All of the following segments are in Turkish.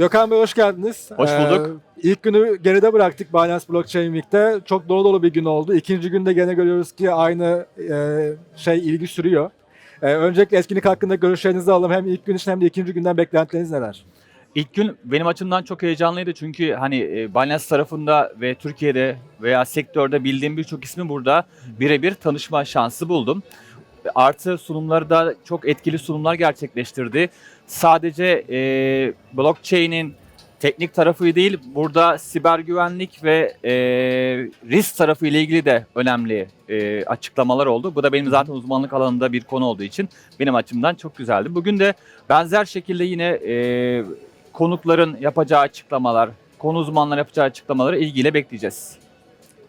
Gökhan Bey hoş geldiniz. Hoş bulduk. Ee, ilk günü geride bıraktık Binance Blockchain Week'te. Çok dolu dolu bir gün oldu. İkinci günde gene görüyoruz ki aynı e, şey ilgi sürüyor. Ee, öncelikle etkinlik hakkında görüşlerinizi alalım. Hem ilk gün için hem de ikinci günden beklentileriniz neler? İlk gün benim açımdan çok heyecanlıydı çünkü hani e, Binance tarafında ve Türkiye'de veya sektörde bildiğim birçok ismi burada birebir tanışma şansı buldum. Artı sunumları da çok etkili sunumlar gerçekleştirdi. Sadece e, blockchain'in teknik tarafı değil, burada siber güvenlik ve e, risk tarafı ile ilgili de önemli e, açıklamalar oldu. Bu da benim zaten uzmanlık alanında bir konu olduğu için benim açımdan çok güzeldi. Bugün de benzer şekilde yine e, konukların yapacağı açıklamalar, konu uzmanları yapacağı açıklamaları ilgiyle bekleyeceğiz.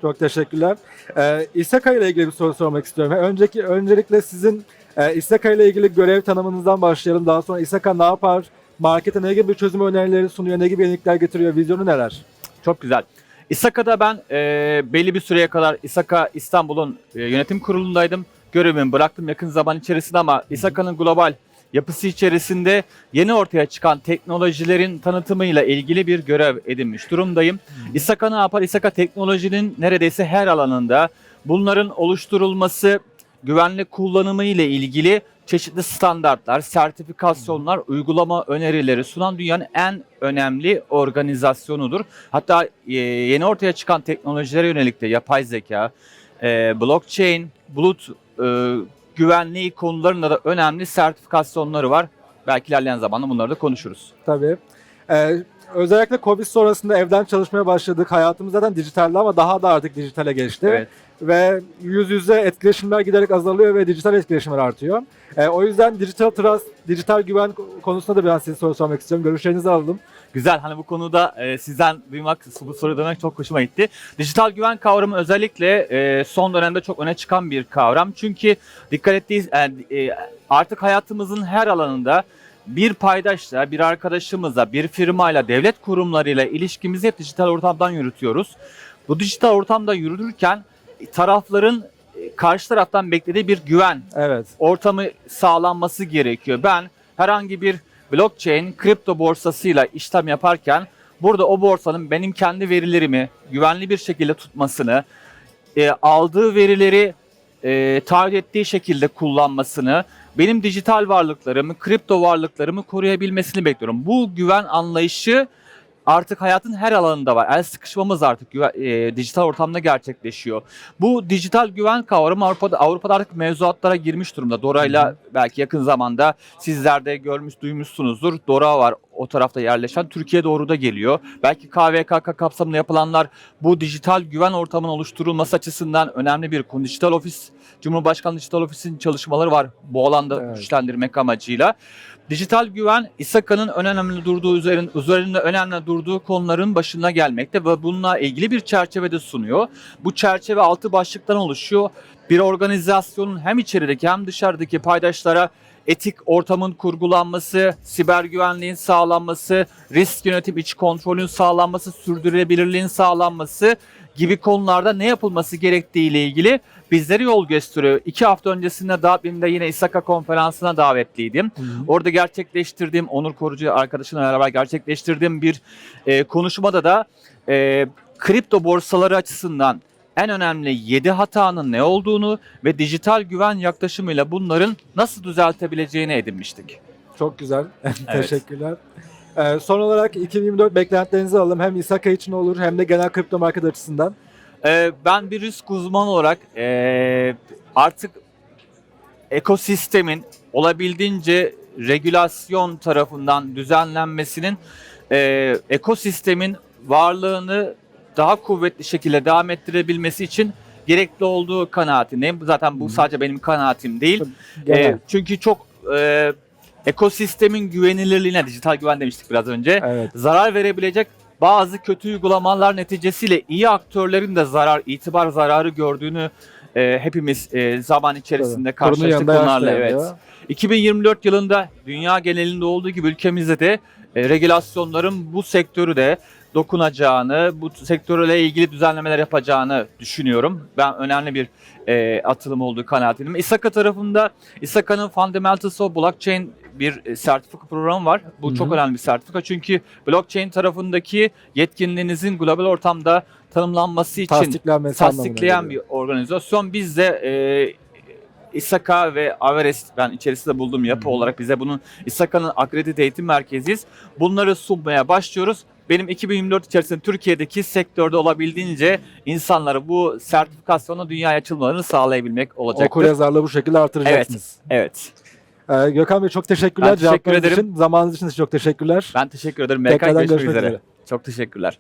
Çok teşekkürler. Ee, İSAKA ile ilgili bir soru sormak istiyorum. Önceki öncelikle sizin e, İSAKA ile ilgili görev tanımınızdan başlayalım. Daha sonra İSAKA ne yapar? Markete ne gibi çözüm önerileri sunuyor? Ne gibi yenilikler getiriyor? Vizyonu neler? Çok güzel. İSAKA'da ben e, belli bir süreye kadar İSAKA İstanbul'un e, yönetim kurulundaydım. Görevimi bıraktım yakın zaman içerisinde ama İSAKA'nın global yapısı içerisinde yeni ortaya çıkan teknolojilerin tanıtımıyla ilgili bir görev edinmiş durumdayım. İSAKA ne yapar? İSAKA teknolojinin neredeyse her alanında bunların oluşturulması, güvenli kullanımı ile ilgili çeşitli standartlar, sertifikasyonlar, uygulama önerileri sunan dünyanın en önemli organizasyonudur. Hatta e, yeni ortaya çıkan teknolojilere yönelik de yapay zeka, e, blockchain, bulut e, güvenliği konularında da önemli sertifikasyonları var. Belki ilerleyen zamanda bunları da konuşuruz. Tabii. Ee, özellikle Covid sonrasında evden çalışmaya başladık. Hayatımız zaten dijitaldi ama daha da artık dijitale geçti. Evet. Ve yüz yüze etkileşimler giderek azalıyor ve dijital etkileşimler artıyor. Ee, o yüzden dijital trust, dijital güven konusunda da biraz size soru sormak istiyorum. Görüşlerinizi alalım. Güzel. Hani bu konuda e, sizden duymak, bu soruyu duymak çok hoşuma gitti. Dijital güven kavramı özellikle e, son dönemde çok öne çıkan bir kavram. Çünkü dikkat ettiğiniz yani, e, artık hayatımızın her alanında bir paydaşla, bir arkadaşımızla, bir firmayla, devlet kurumlarıyla ilişkimizi hep dijital ortamdan yürütüyoruz. Bu dijital ortamda yürütürken tarafların e, karşı taraftan beklediği bir güven Evet. ortamı sağlanması gerekiyor. Ben herhangi bir blockchain kripto borsasıyla işlem yaparken burada o borsanın benim kendi verilerimi güvenli bir şekilde tutmasını, e, aldığı verileri e, taahhüt ettiği şekilde kullanmasını, benim dijital varlıklarımı, kripto varlıklarımı koruyabilmesini bekliyorum. Bu güven anlayışı artık hayatın her alanında var. El sıkışmamız artık güven- e, dijital ortamda gerçekleşiyor. Bu dijital güven kavramı Avrupa'da Avrupa'da artık mevzuatlara girmiş durumda. Dora'yla belki yakın zamanda sizler de görmüş duymuşsunuzdur. Dora var o tarafta yerleşen. Türkiye doğru da geliyor. Belki KVKK kapsamında yapılanlar bu dijital güven ortamının oluşturulması açısından önemli bir konu. Dijital ofis, Cumhurbaşkanlığı Dijital Ofis'in çalışmaları var bu alanda Evet. güçlendirmek amacıyla. Dijital güven İSAKA'nın önemli durduğu üzerinde, üzerinde önemli durduğu konuların başına gelmekte ve bununla ilgili bir çerçevede sunuyor. Bu çerçeve altı başlıktan oluşuyor. Bir organizasyonun hem içerideki hem dışarıdaki paydaşlara etik ortamın kurgulanması, siber güvenliğin sağlanması, risk yönetim iç kontrolün sağlanması, sürdürülebilirliğin sağlanması gibi konularda ne yapılması gerektiği ile ilgili bizlere yol gösteriyor. İki hafta öncesinde Dublin'de yine İSAKA konferansına davetliydim. Orada gerçekleştirdiğim, Onur Korucu arkadaşımla beraber gerçekleştirdiğim bir e, konuşmada da e, kripto borsaları açısından en önemli 7 hatanın ne olduğunu ve dijital güven yaklaşımıyla bunların nasıl düzeltebileceğini edinmiştik. Çok güzel. Teşekkürler. Ee, son olarak 2024 beklentilerinizi alalım. Hem İSAKA için olur hem de genel kripto market açısından. Ee, ben bir risk uzmanı olarak ee, artık ekosistemin olabildiğince regülasyon tarafından düzenlenmesinin ee, ekosistemin varlığını daha kuvvetli şekilde devam ettirebilmesi için gerekli olduğu kanaatindeyim. Zaten bu sadece benim kanaatim değil. Ee, çünkü çok ee, ekosistemin güvenilirliğine, dijital güven demiştik biraz önce evet. zarar verebilecek bazı kötü uygulamalar neticesiyle iyi aktörlerin de zarar, itibar zararı gördüğünü e, hepimiz e, zaman içerisinde Kurunun karşılaştık yanında bunlarla. Evet. 2024 yılında dünya genelinde olduğu gibi ülkemizde de e, regülasyonların bu sektörü de dokunacağını, bu sektörle ilgili düzenlemeler yapacağını düşünüyorum. Ben önemli bir e, atılım olduğu kanaatindeyim. İSAKA tarafında, İSAKA'nın fundamentals of blockchain bir e, sertifika programı var. Bu Hı hı. çok önemli bir sertifika çünkü blockchain tarafındaki yetkinliğinizin global ortamda tanımlanması için Tasdiklenmesi tasdikleyen bir organizasyon. Biz de e, İSAKA ve Averes ben içerisinde bulduğum yapı Hı hı. olarak bize bunun İSAKA'nın akredite eğitim merkeziyiz. Bunları sunmaya başlıyoruz. Benim 2024 içerisinde Türkiye'deki sektörde olabildiğince insanlara bu sertifikasyonla dünyaya açılmalarını sağlayabilmek olacaktır. Okur yazarlığı bu şekilde artıracaksınız. Evet. Ee, Gökhan Bey çok teşekkürler. Ben teşekkür Cevaplarınız ederim. için, zamanınız için de çok teşekkürler. Ben teşekkür ederim. Berkay Tekrardan görüşmek görüşmek üzere. üzere. Çok teşekkürler.